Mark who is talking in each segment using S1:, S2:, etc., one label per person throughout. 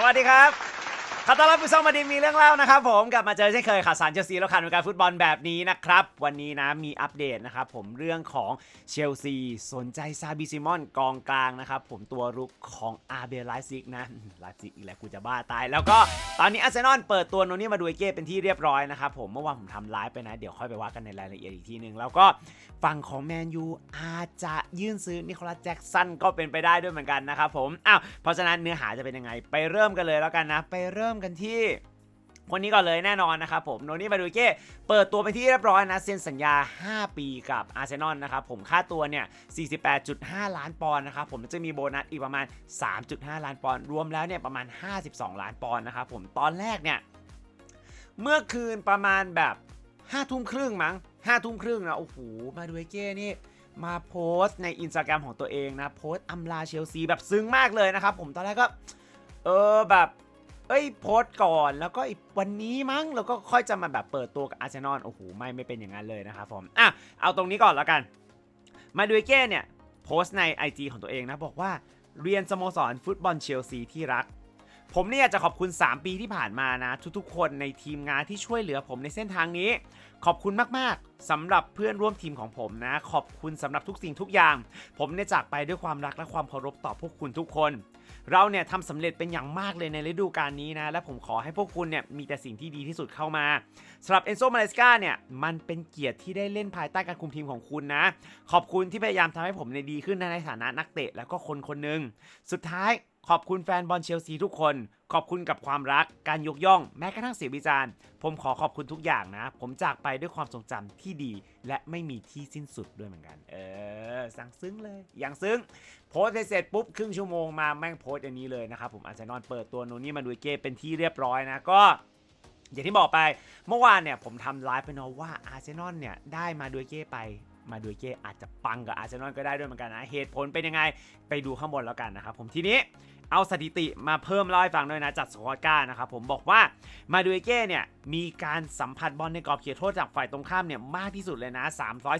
S1: สวัสดีครับ ขอต้อนรับผู้ชมมาดีมีเรื่องเล่านะครับผมกลับมาเจอเช่นเคยข่าวสารเชลซีแล้วข่าววงการฟุตบอลแบบนี้นะครับ วันนี้นะมีอัปเดตนะครับผมเรื่องของเชลซีสนใจซาบิซิมอนกองกลางนะครับผมตัวรุกของอาเบลไลซิกนะไลซิกอีกแล้วกูจะบ้าตาย แล้วก็ตอนนี้อาร์เซนอลเปิดตัวโนนี่มาดูเอเก้เป็นที่เรียบร้อยนะครับผมเมื่อวานผมทำไลฟ์ไปนะ เดี๋ยวค่อยไปว่ากันในรายละเอียดอีกทีหนึ่งแล้วก็ฝั่งของแมนยูอาจจะยื่นซื้อนิโคลัสแจ็กสันก็เป็นไปได้ด้วยเหมือนกันนะครับผมอ้าวเพราะฉะนั้นเนื้อหาจะเป็นยังไงไปเริ่มกันเลยแล้วกันนะไปเริ่มกันที่คนนี้ก่อนเลยแน่นอนนะครับผมโนนี่มาดูเก้เปิดตัวไปที่เรียบร้อยนะเซ็นสัญญา 5 ปีกับอาร์เซนอลนะครับผมค่าตัวเนี่ย 48.5 ล้านปอนด์นะครับผมจะมีโบนัสอีกประมาณ 3.5 ล้านปอนด์รวมแล้วเนี่ยประมาณ 52 ล้านปอนด์นะครับผมตอนแรกเนี่ยเมื่อคืนประมาณแบบ5ทุ่มครึ่งมั้ง5ทุ่มครึ่งนะโอ้โหมาดูเก้นี่มาโพสต์ในอินสตาแกรมของตัวเองนะโพสต์อำลาเชลซีแบบซึ้งมากเลยนะครับผมตอนแรกก็เออแบบ เอ้ยโพสต์ก่อนแล้วก็อีกวันนี้มั้งแล้วก็ค่อยจะมาแบบเปิดตัวกับอาร์เซนอลโอ้โหไม่ไม่เป็นอย่างนั้นเลยนะครับผมอะเอาตรงนี้ก่อนแล้วกันมาดูเก้เนี่ยโพสต์ใน IG ของตัวเองนะบอกว่าเรียนสโมสรฟุตบอลเชลซีที่รัก ผมเนี่ยจะขอบคุณ 3 ปีที่ผ่านมานะ ทุกๆ คนในทีมงานที่ช่วยเหลือผมในเส้นทางนี้ ขอบคุณมากๆสำหรับเพื่อนร่วมทีมของผมนะ ขอบคุณสำหรับทุกสิ่งทุกอย่าง ผมเนี่ยจากไปด้วยความรักและความเคารพต่อพวกคุณทุกคน เราเนี่ยทำสำเร็จเป็นอย่างมากเลยในฤดูกาลนี้นะ และผมขอให้พวกคุณเนี่ยมีแต่สิ่งที่ดีที่สุดเข้ามาสำหรับเอนโซมาเลสกาเนี่ยมันเป็นเกียรติที่ได้เล่นภายใต้การคุมทีมของคุณนะ ขอบคุณที่พยายามทำให้ผมในดีขึ้นในฐานะนักเตะแล้วก็คนคนหนึ่งสุดท้าย ขอบคุณแฟนบอลเชลซีทุกคน ขอบคุณกับความรัก การยกย่อง แม้กระทั่งเสียงวิจารณ์ ผมขอขอบคุณทุกอย่างนะ ผมจากไปด้วยความทรงจำที่ดี และไม่มีที่สิ้นสุดด้วยเหมือนกัน เออ สั่งซึ้งเลย อย่างซึ้ง โพสเสร็จปุ๊บครึ่งชั่วโมงมาแม่งโพสอย่างนี้เลยนะครับ ผมอาร์เซนอลเปิดตัวโนนี่มาดูเก้เป็นที่เรียบร้อยนะก็อย่างที่บอกไปเมื่อวานเนี่ยผมทำไลฟ์ไปเนาะว่าอาร์เซนอลเนี่ยได้มาดูเก้ไปมาดูเก้อาจจะปังกับอาร์เซนอลก็ได้ด้วยเหมือนกันนะ เหตุผลเป็นยังไงไปดูข้างบนแล้วกันนะครับผมทีนี้ เอาสถิติมาเพิ่มเล่าให้ฟังด้วยนะจากสกอตก้านะครับผมบอกว่ามาดูเก้เนี่ยมีการสัมผัสบอลในกรอบเขตโทษจากฝ่ายตรงข้ามเนี่ยมากที่สุดเลยนะ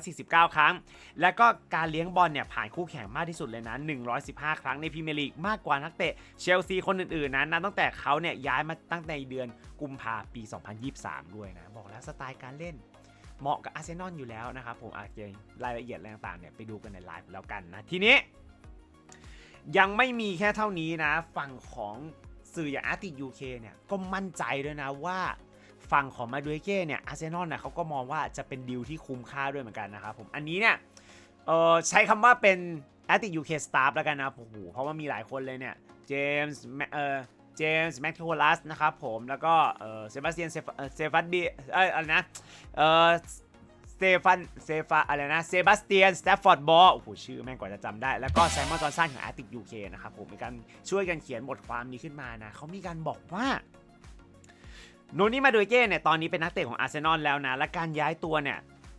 S1: 349 ครั้ง แล้วก็การเลี้ยงบอลเนี่ยผ่านคู่แข่งมากที่สุดเลยนะ 115 ครั้งในพรีเมียร์ลีกมากกว่านักเตะเชลซีคนอื่นๆนะนับตั้งแต่เขาเนี่ยย้ายมาตั้งในเดือนกุมภาปี 2023 ด้วยนะ บอกแล้วสไตล์การเล่นเหมาะกับอาร์เซนอลอยู่แล้วนะครับผมอาจจะรายละเอียดอะไรต่างๆเนี่ยไปดูกันในไลฟ์แล้วกันนะทีนี้ ยังไม่มีแค่เท่านี้นะ ฝั่งของสื่ออย่างอาร์ติยูเคเนี่ยก็มั่นใจด้วยนะว่าฝั่งของมาดูเก้เนี่ยอาร์เซนอลเนี่ยเขาก็มองว่าจะเป็นดีลที่คุ้มค่าด้วยเหมือนกันนะครับผมอันนี้เนี่ยใช้คำว่าเป็นอาร์ติยูเคสตาฟแล้วกันนะโอ้โหเพราะว่ามีหลายคนเลยเนี่ยเจมส์เออเจมส์แม็กโทลัสนะครับผม แล้วก็เซบาสเตียนเซฟันบีเอ้ยอะไรนะเออ เตฟานเซฟาอะไรนะเซบาสเตียนสแตฟฟอร์ดบอลโอ้โหชื่อแม่งกว่าจะจำได้ แล้วก็ไซมอนจอนสันของอาร์ติกยูเคนะครับผมมีการช่วยกันเขียนบทความนี้ขึ้นมานะเขามีการบอกว่าโนนี่มาโดยเก้เนี่ยตอนนี้เป็นนักเตะของอาร์เซนอลแล้วนะ และการย้ายตัวเนี่ย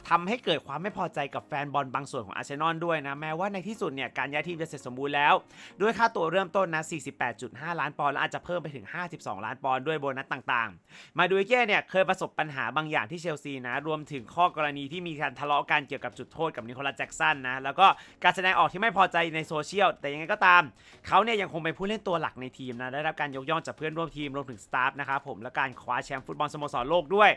S1: ทำให้เกิดความไม่พอใจกับแฟนบอลบางส่วนของอาร์เซนอลด้วยนะ แม้ว่าในที่สุดเนี่ยการย้ายทีมจะเสร็จสมบูรณ์แล้ว ด้วยค่าตัวเริ่มต้นนะ 48.5 ล้านปอนด์และอาจจะเพิ่มไปถึง 52 ล้านปอนด์ด้วยโบนัสต่างๆ มาดูเก้เนี่ยเคยประสบปัญหาบางอย่างที่เชลซีนะ รวมถึงข้อกรณีที่มีการทะเลาะกันเกี่ยวกับจุดโทษกับนิโคลัสแจ็กสันนะแล้วก็การแสดงออกที่ไม่พอใจในโซเชียลแต่ยังไงก็ตามเขาเนี่ยยังคงเป็นผู้เล่นตัวหลักในทีมนะได้รับการยกย่องจากเพื่อนร่วมทีมรวมถึงสตาฟนะครับผมและการคว้าแชมป์ฟุตบอลสโมสรโลกด้วย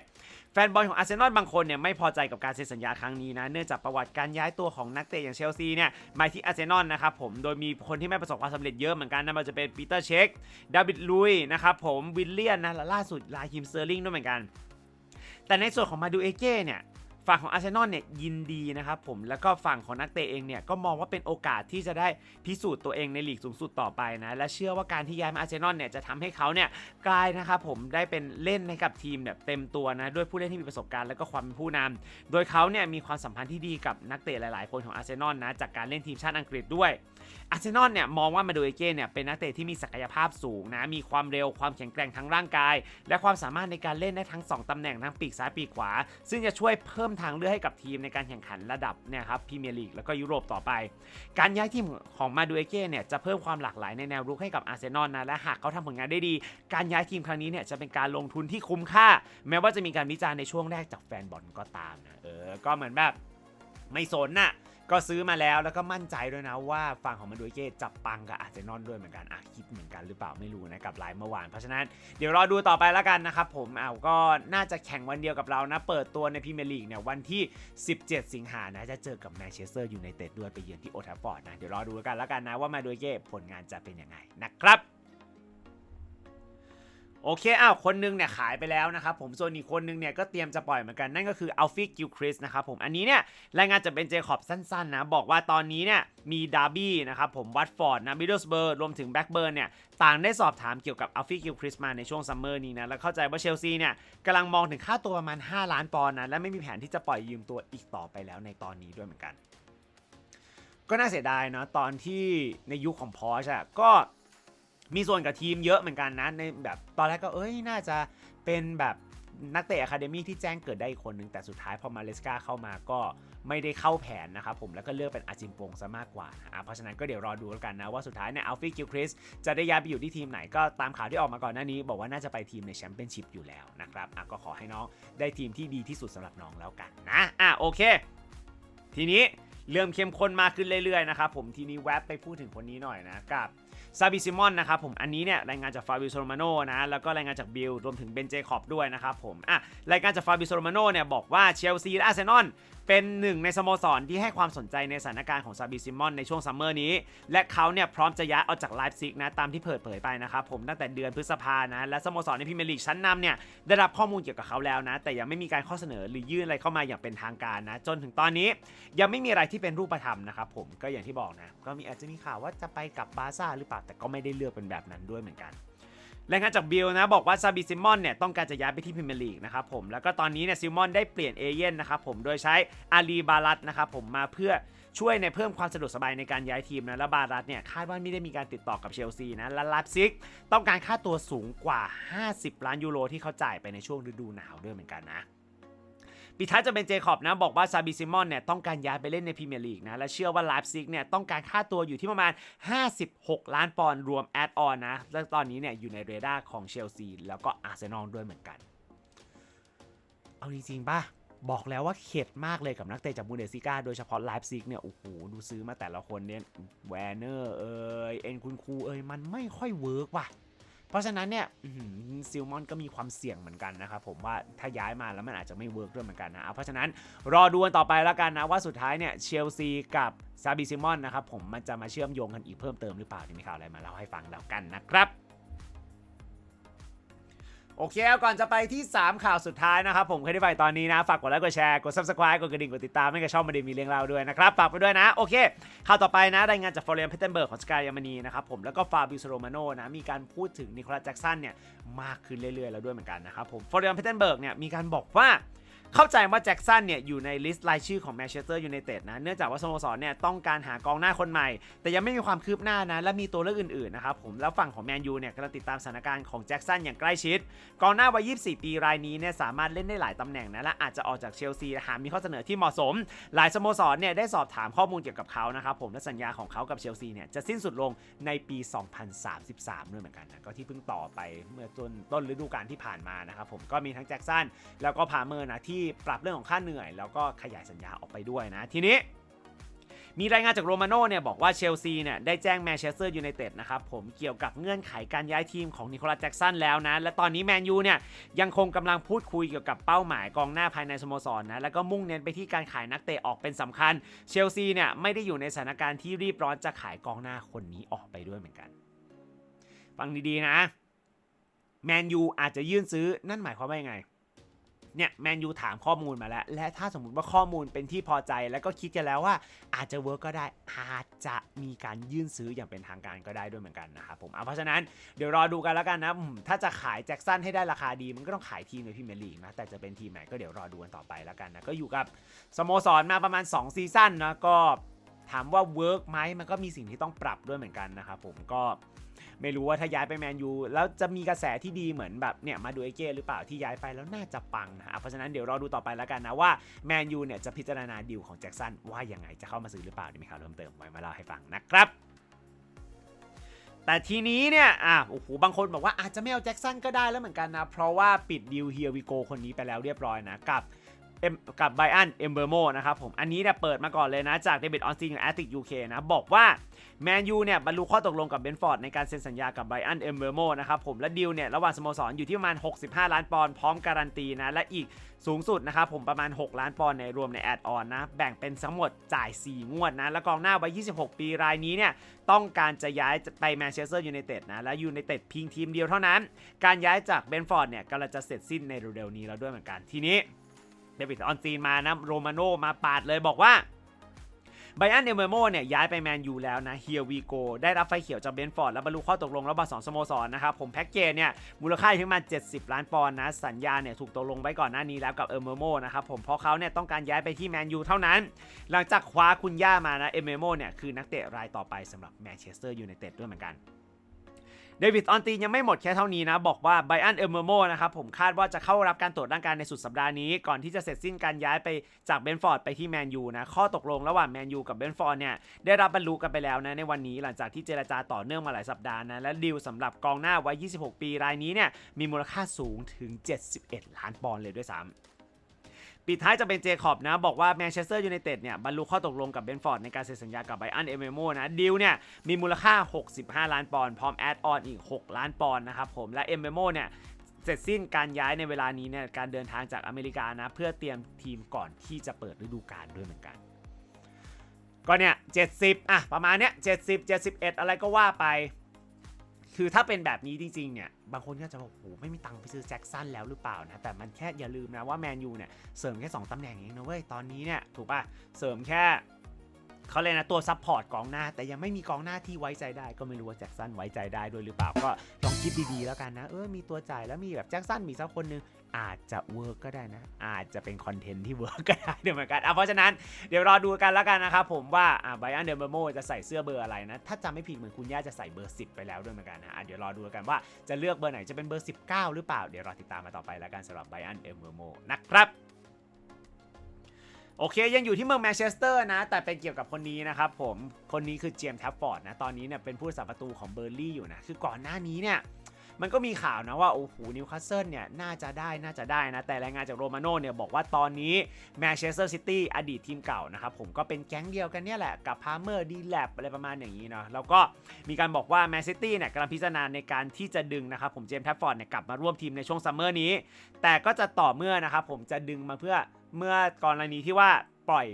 S1: แฟนบอลของอาร์เซนอลบางคนเนี่ยไม่พอใจกับการเซ็นสัญญาครั้งนี้นะเนื่องจากประวัติการย้ายตัวของนักเตะอย่างเชลซีเนี่ยมาที่อาร์เซนอลนะครับผมโดยมีคนที่ไม่ประสบความสำเร็จเยอะเหมือนกันนะมันจะเป็นปีเตอร์เช็คดาวิดลุยนะครับผมวิลเลียนนะและล่าสุดลาฮิมเซอร์ลิงด้วยเหมือนกัน แต่ในส่วนของมาดูเอเก้เนี่ย ฝั่งของอาร์เซนอลเนี่ยยินดีนะครับผมแล้วก็ฝั่งของนักเตะเองเนี่ยก็มองว่าเป็นโอกาสที่จะได้พิสูจน์ตัวเองในลีกสูงสุดต่อไปนะและเชื่อว่าการที่ย้ายมาอาร์เซนอลเนี่ยจะทำให้เขาเนี่ยกลายนะครับผมได้เป็นเล่นให้กับทีมเนี่ยเต็มตัวนะด้วยผู้เล่นที่มีประสบการณ์และก็ความเป็นผู้นำโดยเขาเนี่ยมีความสัมพันธ์ที่ดีกับนักเตะหลาย ๆ คนของอาร์เซนอลนะจากการเล่นทีมชาติอังกฤษด้วยอาร์เซนอลเนี่ยมองว่ามาโดเอเก้เนี่ยเป็นนักเตะที่มีศักยภาพสูงนะมีความเร็วความแข็งแกร่งทั้งร่างกาย และความสามารถในการเล่นได้ทั้ง 2ตำแหน่งทั้งปีกซ้ายปีกขวา ซึ่งจะช่วยเพิ่มทางเลือกให้กับทีมในการแข่งขันระดับเนี่ยครับพรีเมียร์ลีกแล้วก็ยุโรปต่อไป การย้ายทีมของมาดูเอเก้เนี่ยจะเพิ่มความหลากหลายในแนวรุกให้กับอาร์เซนอลนะและหากเขาทำผลงานได้ดี การย้ายทีมครั้งนี้เนี่ยจะเป็นการลงทุนที่คุ้มค่า แม้ว่าจะมีการวิจารณ์ในช่วงแรกจากแฟนบอลก็ตามนะเออก็เหมือนแบบไม่สนน่ะ ก็ซื้อมาแล้วแล้วก็มั่นใจด้วยนะว่าฝั่งของมาดูเก้จับปังกับอาร์เซนอลด้วยเหมือนกันอะคิดเหมือนกันหรือเปล่าไม่รู้นะกับไลน์เมื่อวาน เพราะฉะนั้นเดี๋ยวรอดูต่อไปแล้วกันนะครับผมเอาก็น่าจะแข่งวันเดียวกับเรานะ เปิดตัวในพรีเมียร์ลีกเนี่ยวันที่ 17 สิงหานะจะเจอกับแมนเชสเตอร์ยูไนเต็ดด้วยไปเยือนที่โอทัฟฟอร์ดนะเดี๋ยวรอดูกันแล้วกันนะว่ามาดูเก้ผลงานจะเป็นยังไงนะครับ โอเคอ้าวคนนึงเนี่ยขายไปแล้วนะครับผมส่วนอีกคนนึงเนี่ยก็เตรียมจะปล่อยเหมือนกันนั่นก็คืออัลฟิกิลคริสนะครับผมอันนี้เนี่ยรายงานจะเป็นเจคอบสั้นๆนะบอกว่าตอนนี้เนี่ยมีดาร์บี้นะครับผมวัตฟอร์ดนะมิดเดิลสเบิร์รวมถึงแบ็กเบิร์นเนี่ยต่างได้สอบถามเกี่ยวกับอัลฟิกิลคริสมาในช่วงซัมเมอร์นี้นะแล้วเข้าใจว่าเชลซีเนี่ยกำลังมองถึงค่าตัวประมาณ 5 ล้านปอนด์นะและไม่มีแผนที่จะปล่อยยืมตัวอีกต่อไปแล้วในตอนนี้ด้วยเหมือนกัน ก็น่าเสียดายเนาะตอนที่ในยุคของพอชอะก็ มีส่วนกับทีมเยอะเหมือนกันนะในแบบตอนแรกก็เอ้ยน่าจะเป็นแบบนักเตะอะคาเดมี่ที่แจ้งเกิดได้อีกคนหนึ่งแต่สุดท้ายพอมาเลสกาเข้ามาก็ไม่ได้เข้าแผนนะครับผมแล้วก็เลือกเป็นอาจิมปงซะมากกว่าอะเพราะฉะนั้นก็เดี๋ยวรอดูแล้วกันนะ ว่าสุดท้ายเนี่ยอัลฟี่กิลคริสจะได้ย้ายไปอยู่ที่ทีมไหนก็ตามข่าวที่ออกมาก่อนหน้านี้ บอกว่าน่าจะไปทีมในแชมเปี้ยนชิพอยู่แล้วนะครับอะก็ขอให้น้องได้ทีมที่ดีที่สุดสำหรับน้องแล้วกันนะอะโอเค ทีนี้ เริ่มเข้มข้นมากขึ้นเรื่อยๆนะครับผมทีนี้แวบไปพูดถึงคนนี้หน่อยนะกับซาบิซิมอนนะครับผมอันนี้เนี่ยรายงานจากฟาบิโซโรมาโนนะแล้วก็รายงานจากบิลรวมถึงเบนเจคอบด้วยนะครับผมอะรายงานจากฟาบิโซโรมาโนเนี่ยบอกว่าเชลซีและอาร์เซนอลเป็นหนึ่งในสโมสรที่ให้ความสนใจในสถานการณ์ของซาบิซิมอนในช่วงซัมเมอร์นี้ และเขาเนี่ยพร้อมจะย้ายออกจากไลฟ์ซิกนะตามที่เปิดเผยไปนะครับผมตั้งแต่เดือนพฤษภานะและสโมสรในพรีเมียร์ลีกชั้นนำเนี่ยได้รับข้อมูลเกี่ยวกับเขาแล้วนะ แต่ยังไม่มีการข้อเสนอหรือยื่นอะไรเข้ามาอย่างเป็นทางการนะ จนถึงตอนนี้ยังไม่มีอะไรที่เป็นรูปธรรมนะครับผมก็อย่างที่บอกนะก็มีอาจจะมีข่าวว่าจะไปกับบาร์ซ่าหรือเปล่าแต่ก็ไม่ได้เลือกเป็นแบบนั้นด้วยเหมือนกัน รายงานจากบิลนะบอกว่าซาบิซิมอนเนี่ยต้องการจะย้ายไปที่พรีเมียร์ลีกนะครับผมแล้วก็ตอนนี้เนี่ยซิมอนได้เปลี่ยนเอเย่นนะครับผมโดยใช้อาลีบารัตนะครับผมมาเพื่อช่วยในเพิ่มความสะดวกสบายในการย้ายทีมนะและบารัตเนี่ยคาดว่าไม่ได้มีการติดต่อกับเชลซีนะและลาบซิกต้องการค่าตัวสูงกว่า 50 ล้านยูโรที่เขาจ่ายไปในช่วงฤดูหนาวด้วยเหมือนกันนะ ปิดท้ายจะเป็นเจคอบนะบอกว่าซาบิซิมอนเนี่ยต้องการย้ายไปเล่นในพรีเมียร์ลีกนะและเชื่อว่าไลฟ์ซิกเนี่ยต้องการค่าตัวอยู่ที่ประมาณ 56 ล้านปอนด์รวมแอดออนนะและตอนนี้เนี่ยอยู่ในเรดาร์ของเชลซีแล้วก็อาร์เซนอลด้วยเหมือนกัน เอาจริงๆป่ะบอกแล้วว่าเข็ดมากเลยกับนักเตะจากบูเดสซิก้าโดยเฉพาะไลฟ์ซิกเนี่ย โอ้โห ดูซื้อมาแต่ละคนเนี่ยแวนเนอร์เอยเอ็นคุณครูเอยมันไม่ค่อยเวิร์กว่ะ เพราะฉะนั้นเนี่ยซิลมอนก็มีความเสี่ยงเหมือนกันนะครับผมว่าถ้าย้ายมาแล้วมันอาจจะไม่เวิร์กด้วยเหมือนกันนะเอาเพราะฉะนั้นรอดูกันต่อไปแล้วกันนะว่าสุดท้ายเนี่ยเชลซีกับซาบิซิมอนนะครับผมมันจะมาเชื่อมโยงกันอีกเพิ่มเติมหรือเปล่าที่มีข่าวอะไรมาเล่าให้ฟังแล้วกันนะครับ โอเคเอาก่อนจะไปที่ 3 ข่าวสุดท้ายนะครับ ผมใครที่ไปตอนนี้นะ ฝากกดไลค์กดแชร์ กด subscribe กดกระดิ่ง กดติดตามให้กับช่องมาดีมีเรื่องราวด้วยนะครับ ฝากไปด้วยนะ โอเค ข่าวต่อไปนะรายงานจากฟอร์เรียนเพเทนเบิร์กของสกายยามานีนะครับผมแล้วก็ฟาบิโซโรมาโนนะ มีการพูดถึงนิโคลัสแจ็กสันเนี่ยมากขึ้นเรื่อยๆแล้วด้วยเหมือนกันนะครับผมฟอร์เรียนเพเทนเบิร์กเนี่ยมีการบอกว่า เข้าใจว่าแจ็คสันเนี่ยอยู่ในลิสต์รายชื่อของแมนเชสเตอร์ยูไนเต็ดนะ เนื่องจากว่าสโมสรเนี่ยต้องการหากองหน้าคนใหม่ แต่ยังไม่มีความคืบหน้านะ และมีตัวเลือกอื่นๆนะครับผมแล้วฝั่งของแมนยูเนี่ยกำลังติดตามสถานการณ์ของแจ็คสันอย่างใกล้ชิด กองหน้าวัย 24 ปีรายนี้เนี่ยสามารถเล่นได้หลายตำแหน่งนะและอาจจะออกจากเชลซีหากมีข้อเสนอที่เหมาะสม หลายสโมสรเนี่ยได้สอบถามข้อมูลเกี่ยวกับเขานะครับผมและสัญญาของเขากับเชลซีเนี่ยจะสิ้นสุดลงในปี 2033ด้วยเหมือนกันนะก็ที่เพิ่งต่อไปเมื่อต้นต้นฤดูกาลที่ผ่านมานะครับผมก็มีทั้งแจ็คสันแล้วก็พาเมอร์นะที่ปรับเรื่องของค่าเหนื่อย แล้วก็ขยายสัญญาออกไปด้วยนะ ทีนี้ มีรายงานจากโรมาโน่เนี่ยบอกว่าเชลซีเนี่ยได้แจ้งแมนเชสเตอร์ยูไนเต็ดนะครับผมเกี่ยวกับเงื่อนไขการย้ายทีมของนิโคลัสแจ็กสันแล้วนะ และตอนนี้แมนยูเนี่ยยังคงกำลังพูดคุยเกี่ยวกับเป้าหมายกองหน้าภายในสโมสรนะแล้วก็มุ่งเน้นไปที่การขายนักเตะออกเป็นสำคัญ เชลซีเนี่ยไม่ได้อยู่ในสถานการณ์ที่รีบร้อนจะขายกองหน้าคนนี้ออกไปด้วยเหมือนกัน ฟังดีๆนะแมนยูอาจจะยื่นซื้อนั่นหมายความว่ายังไง เนี่ยแมนยูถามข้อมูลมาแล้ว และถ้าสมมติว่าข้อมูลเป็นที่พอใจแล้วก็คิดกันแล้วว่าอาจจะเวิร์กก็ได้อาจจะมีการยื่นซื้ออย่างเป็นทางการก็ได้ด้วยเหมือนกันนะครับผมเอาเพราะฉะนั้นเดี๋ยวรอดูกันแล้วกันนะถ้าจะขายแจ็คสันให้ได้ราคาดีมันก็ต้องขายทีมในพรีเมียร์ลีกนะแต่จะเป็นทีมไหนก็เดี๋ยวรอดูกันต่อไปแล้วกันนะก็อยู่กับสโมสรมาประมาณ 2 ซีซั่นนะก็ถามว่าเวิร์กไหมมันก็มีสิ่งที่ต้องปรับด้วยเหมือนกันนะครับผมก็ ไม่รู้ว่าถ้าย้ายไปแมนยูแล้วจะมีกระแสที่ดีเหมือนแบบเนี่ยมาดูเอเก้หรือเปล่าที่ย้ายไปแล้วน่าจะปังนะอะเพราะฉะนั้นเดี๋ยวรอดูต่อไปแล้วกันนะว่าแมนยูเนี่ยจะพิจารณาดีลของแจ็คสันว่ายังไงจะเข้ามาซื้อหรือเปล่าเดี๋ยวมีข่าวเพิ่มเติมไว้มาเล่าให้ฟังนะครับแต่ทีนี้เนี่ย อะ โอ้โห บางคนบอกว่าอาจจะไม่เอาแจ็คสันก็ได้แล้วเหมือนกันนะ เพราะว่าปิดดีลเฮียวิโกคนนี้ไปแล้วเรียบร้อยนะ กับ กับไบอันเอมเบอร์โมนะครับผม อันนี้เนี่ยเปิดมาก่อนเลยนะ จากเดวิดออนซีนของแอตติกยูเคนะ บอกว่าแมนยูเนี่ยบรรลุข้อตกลงกับเบนฟอร์ดในการเซ็นสัญญากับไบอันเอมเบอร์โมนะครับผม และดีลเนี่ยระหว่างสโมสรอยู่ที่ประมาณ 65 ล้านปอนด์พร้อมการันตีนะ และอีกสูงสุดนะครับผมประมาณ 6 ล้านปอนด์ในรวมในแอดออนนะ แบ่งเป็นทั้งหมดจ่าย 4 งวดนะ และกองหน้าวัย 26 ปีรายนี้เนี่ยต้องการจะย้ายไปแมนเชสเตอร์ยูไนเต็ดนะ และยูไนเต็ดเพียงทีมเดียวเท่านั้น การย้ายจากเบนฟอร์ดเนี่ยกำลังจะเสร็จสิ้นในเร็วๆนี้แล้วด้วยเหมือนกันทีนี้ เดวิดออนซีนมานะโรมาโนมาปาดเลยบอกว่าไบอันเดเมโมเนี่ยย้ายไปแมนยูแล้วนะเฮียวีโกได้รับไฟเขียวจากเบนฟอร์ดและบรรลุข้อตกลงระหว่างสองสโมสรนะครับผมแพ็กเกจเนี่ยมูลค่าอยู่ที่ประมาณ70 ล้านปอนด์นะสัญญาเนี่ยถูกตกลงไว้ก่อนหน้านี้แล้วกับเอเมโมนะครับผมเพราะเขาเนี่ยต้องการย้ายไปที่แมนยูเท่านั้น หลังจากคว้าคุณย่ามานะเอเมโมเนี่ยคือนักเตะรายต่อไปสำหรับแมนเชสเตอร์ยูไนเต็ดด้วยเหมือนกัน เดวิดออนตียังไม่หมดแค่เท่านี้นะ บอกว่าไบอันเอเมอร์โมนะครับผมคาดว่าจะเข้ารับการตรวจร่างกายในสุดสัปดาห์นี้ ก่อนที่จะเสร็จสิ้นการย้ายไปจากเบนฟอร์ดไปที่แมนยูนะข้อตกลงระหว่างแมนยูกับเบนฟอร์ดเนี่ยได้รับบรรลุกันไปแล้วนะในวันนี้หลังจากที่เจรจาต่อเนื่องมาหลายสัปดาห์นะและดีลสำหรับกองหน้าวัย 26 ปีรายนี้เนี่ยมีมูลค่าสูงถึง 71 ล้านปอนด์เลยด้วยซ้ำ ปิดท้ายจะเป็นเจคอบนะ บอกว่าแมนเชสเตอร์ยูไนเต็ดเนี่ยบรรลุข้อตกลงกับเบนฟอร์ดในการเซ็นสัญญากับไบอันเอเมโมนะดีลเนี่ยมีมูลค่า 65 ล้านปอนด์พร้อมแอดออนอีก 6 ล้านปอนด์นะครับผมและเอเมโมเนี่ยเสร็จสิ้นการย้ายในเวลานี้เนี่ยการเดินทางจากอเมริกานะเพื่อเตรียมทีมก่อนที่จะเปิดฤดูกาลด้วยเหมือนกันก็เนี่ย70อะประมาณเนี้ย70 71 อะไรก็ว่าไป คือถ้าเป็นแบบนี้จริงๆเนี่ย บางคนก็จะบอกโอ้โหไม่มีตังค์ไปซื้อแจ็คสันแล้วหรือเปล่านะ แต่มันแค่อย่าลืมนะว่าแมนยูเนี่ย เสริมแค่ 2ตำแหน่งเองนะเว้ย ตอนนี้เนี่ย ถูกป่ะ เสริมแค่เขาเลยนะตัวซัพพอร์ตกองหน้า แต่ยังไม่มีกองหน้าที่ไว้ใจได้ ก็ไม่รู้ว่าแจ็คสันไว้ใจได้ด้วยหรือเปล่า ก็ลองคิดดีๆแล้วกันนะ เออมีตัวจ่ายแล้วมีแบบแจ็คสันมีสักคนนึง อาจจะเวิร์กก็ได้นะ อาจจะเป็นคอนเทนต์ที่เวิร์กก็ได้เดี๋ยวเหมือนกันอะเพราะฉะนั้นเดี๋ยวรอดูกันแล้วกันนะครับผมว่าอ่าไบอันเดอร์เบโมจะใส่เสื้อเบอร์อะไรนะ ถ้าจำไม่ผิดเหมือนคุณย่าจะใส่เบอร์ 10 ไปแล้วด้วยเหมือนกันนะอะเดี๋ยวรอดูกันว่าจะเลือกเบอร์ไหนจะเป็นเบอร์ 19 หรือเปล่า เดี๋ยวรอติดตามมาต่อไปแล้วกันสำหรับไบอันเดอร์เบโมนะครับโอเค ยังอยู่ที่เมืองแมนเชสเตอร์นะ แต่เป็นเกี่ยวกับคนนี้นะครับผมคนนี้คือเจมส์แท็บฟอร์ดนะตอนนี้เนี่ยเป็นผู้รักษาประตูของเบอร์ลี่อยู่นะคือก่อนหน้านี้เนี่ย มันก็มีข่าวนะว่าโอ้โหนิวคาสเซิลเนี่ยน่าจะได้น่าจะได้นะ แต่รายงานจากโรมาโน่เนี่ยบอกว่าตอนนี้แมนเชสเตอร์ซิตี้อดีตทีมเก่านะครับผมก็เป็นแก๊งเดียวกันเนี่ยแหละกับพาร์เมอร์ดีแลบอะไรประมาณอย่างนี้เนาะแล้วก็มีการบอกว่าแมนซิตี้เนี่ยกำลังพิจารณาในการที่จะดึงนะครับผมเจมส์แท็บฟอร์ดเนี่ยกลับมาร่วมทีมในช่วงซัมเมอร์นี้ แต่ก็จะต่อเมื่อนะครับผมจะดึงมาเพื่อเมื่อกรณีที่ว่าปล่อย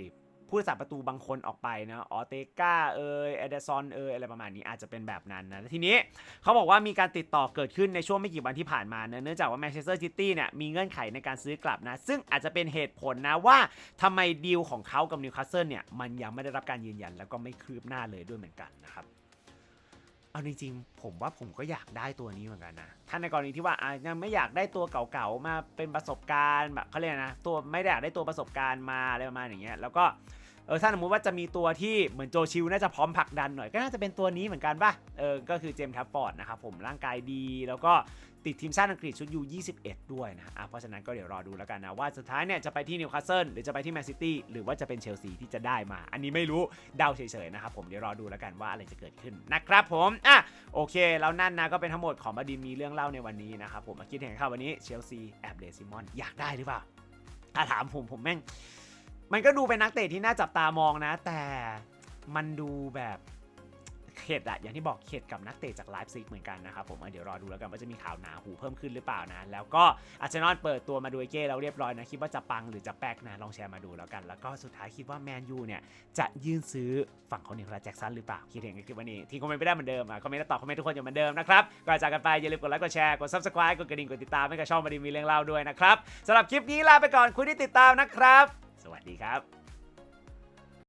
S1: ผู้รักษาประตูบางคนออกไปนะออเตกาเอยเอเดซอนเอยอะไรประมาณนี้อาจจะเป็นแบบนั้นนะทีนี้เขาบอกว่ามีการติดต่อเกิดขึ้นในช่วงไม่กี่วันที่ผ่านมานะเนื่องจากว่าแมนเชสเตอร์ซิตี้เนี่ยมีเงื่อนไขในการซื้อกลับนะ ซึ่งอาจจะเป็นเหตุผลนะว่าทำไมดีลของเขากับนิวคาสเซิลเนี่ยมันยังไม่ได้รับการยืนยันแล้วก็ไม่คืบหน้าเลยด้วยเหมือนกันนะครับ เอาจริงๆผมว่าผมก็อยากได้ตัวนี้เหมือนกันนะ ถ้าในกรณีที่ว่าอะยังไม่อยากได้ตัวเก่าๆมาเป็นประสบการณ์แบบเขาเรียกนะตัวไม่ได้อยากได้ตัวประสบการณ์มาอะไรประมาณอย่างเงี้ยแล้วก็ เออถ้าสมมติว่าจะมีตัวที่เหมือนโจชิลน่าจะพร้อมผลักดันหน่อยก็น่าจะเป็นตัวนี้เหมือนกันป่ะเออก็คือเจมส์ทัฟฟอร์ดนะครับผมร่างกายดี แล้วก็ติดทีมชาติอังกฤษชุดยู21 ด้วยนะอะเพราะฉะนั้นก็เดี๋ยวรอดูแล้วกันนะ ว่าสุดท้ายเนี่ยจะไปที่นิวคาสเซิลหรือจะไปที่แมนซิตี้หรือว่าจะเป็นเชลซีที่จะได้มา อันนี้ไม่รู้เดาเฉยๆนะครับผมเดี๋ยวรอดูแล้วกันว่าอะไรจะเกิดขึ้นนะครับผมอะโอเค แล้วนั่นนะก็เป็นทั้งหมดของบดินมีเรื่องเล่าในวันนี้นะครับผมมาคิดเห็นข่าววันนี้เชลซีแอบเลซิมอนอยากได้หรือเปล่าถ้าถามผมผมแม่ง มันก็ดูเป็นนักเตะที่น่าจับตามองนะ แต่มันดูแบบเข็ดอะอย่างที่บอกเข็ดกับนักเตะจากไลฟ์ซิกเหมือนกันนะครับผมเดี๋ยวรอดูแล้วกันว่าจะมีข่าวหนาหูเพิ่มขึ้นหรือเปล่านะ แล้วก็อาร์เซนอลเปิดตัวมาดูเอเก้แล้วเรียบร้อยนะ คิดว่าจะปังหรือจะแป๊กนะ ลองแชร์มาดูแล้วกัน แล้วก็สุดท้ายคิดว่าแมนยูเนี่ย จะยื่นซื้อฝั่งของนิโคลัสแจ็กสันหรือเปล่า คิดเห็นกันคลิปวันนี้ทิ้งคอมเมนต์ไม่ได้เหมือนเดิมอะคอมเมนต์ตอบคอมเมนต์ทุกคนอย่างเหมือนเดิมนะครับก่อนจากกันไปอย่าลืมกดไลค์กดแชร์กด subscribe กดกระดิ่งกดติดตามให้กับช่องมาดีมีเรื่องเล่าด้วยนะครับสำหรับคลิปนี้ลาไปก่อนคุณที่ติดตามนะครับ วัสดีครับ